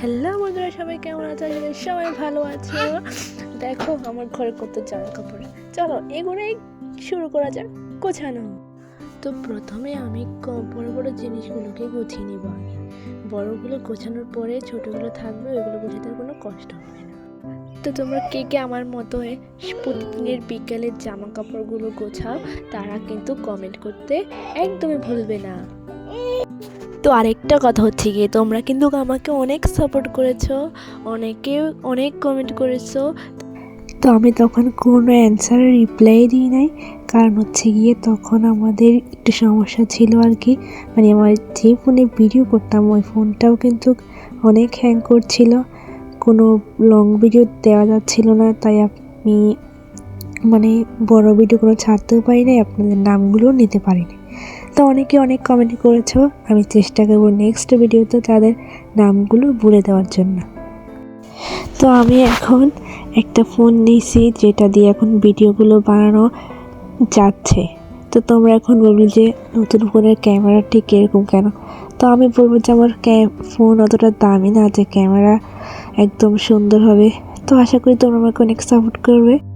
Hello বন্ধুরা, সবাই কেমন আছে? সবাই ভালো আছে। দেখো, আমার ঘরে কত জামা কাপড়। চলো, এগুলোই শুরু করা যাক, গোছানো। তো প্রথমে আমি বড় বড় জিনিসগুলোকে গুছিয়ে নিব আগে বড়গুলো গোছানোর পরে ছোটোগুলো থাকবে, ওইগুলো গোছাতে কোনো কষ্ট হবে না। তো তোমরা কে কে আমার মতো প্রতিদিনের বিকেলের জামা কাপড়গুলো গোছাও, তারা কিন্তু কমেন্ট করতে একদমই ভুলবে না। তো আরেকটা কথা হচ্ছে গিয়ে, তোমরা কিন্তু আমাকে অনেক সাপোর্ট করেছ, অনেকে অনেক কমেন্ট করেছ। তো আমি তখন কোনো অ্যান্সারের রিপ্লাই দিই নাই, কারণ হচ্ছে গিয়ে তখন আমাদের একটু সমস্যা ছিল আর কি। মানে আমার যে ফোনে ভিডিও করতাম, ওই ফোনটাও কিন্তু অনেক হ্যাং করছিল। কোনো লং ভিডিও দেওয়া যাচ্ছিল না, তাই আমি মানে বড় ভিডিও কোনো ছাড়তেও পারি নাই, আপনাদের নামগুলোও নিতে পারিনি। তো অনেকে অনেক কমেন্ট করেছ। আমি চেষ্টা করব নেক্সট ভিডিওতে তাদের নামগুলো বলে দেওয়ার জন্য। তো আমি এখন একটা ফোন নিয়েছি, যেটা দিয়ে এখন ভিডিওগুলো বানানো যাচ্ছে। তো তোমরা এখন বলবে যে, নতুন ফোনের ক্যামেরা ঠিক এরকম কেন? তো আমি বলব যে, আমার ফোন অতটা দামি না, যে ক্যামেরা একদম সুন্দর হবে তো আশা করি তোমরা আমাকে অনেক সাপোর্ট করবে।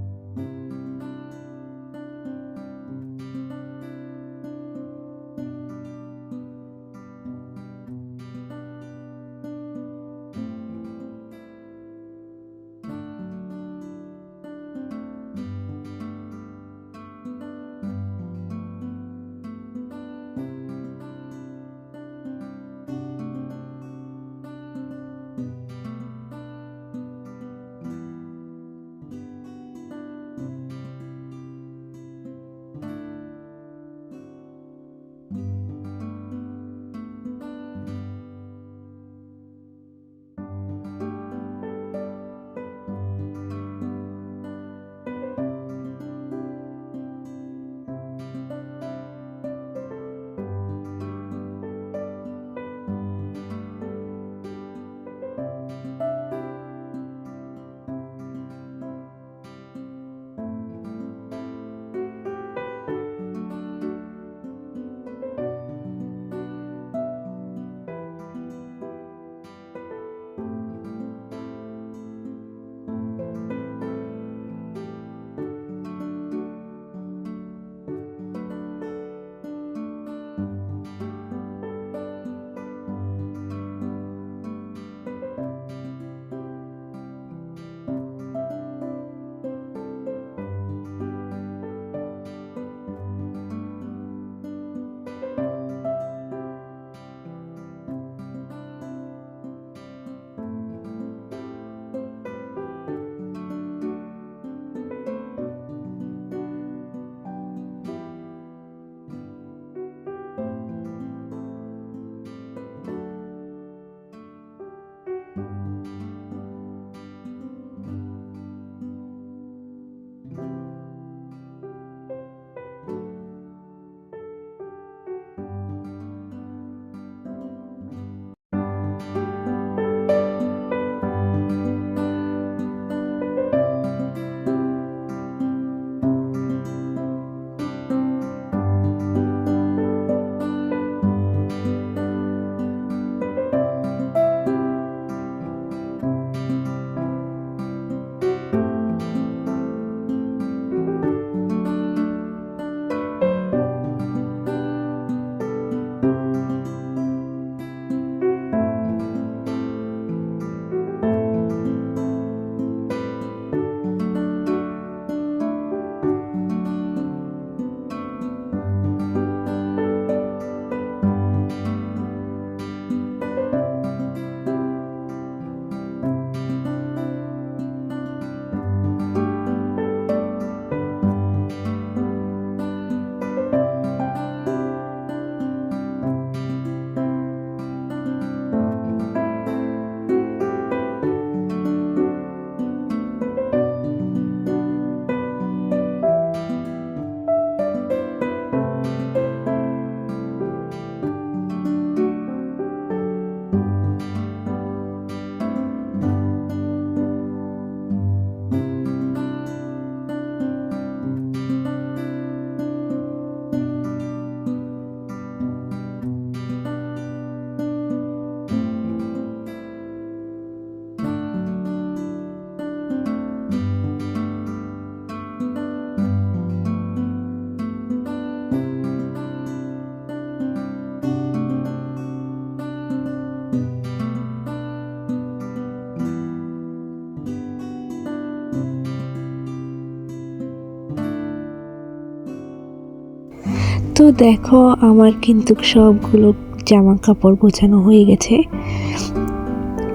তো দেখো, আমার কিন্তু সবগুলো জামা কাপড় গোছানো হয়ে গেছে।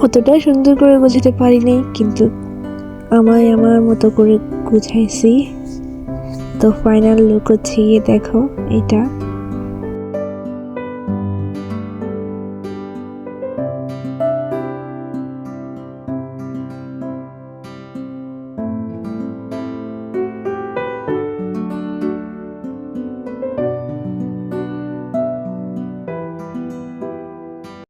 অতটা সুন্দর করে গোছাতে পারিনি, কিন্তু আমায় আমার মতো করে গুছাইছি। তো ফাইনাল লুক হচ্ছে গিয়ে দেখো, এটা।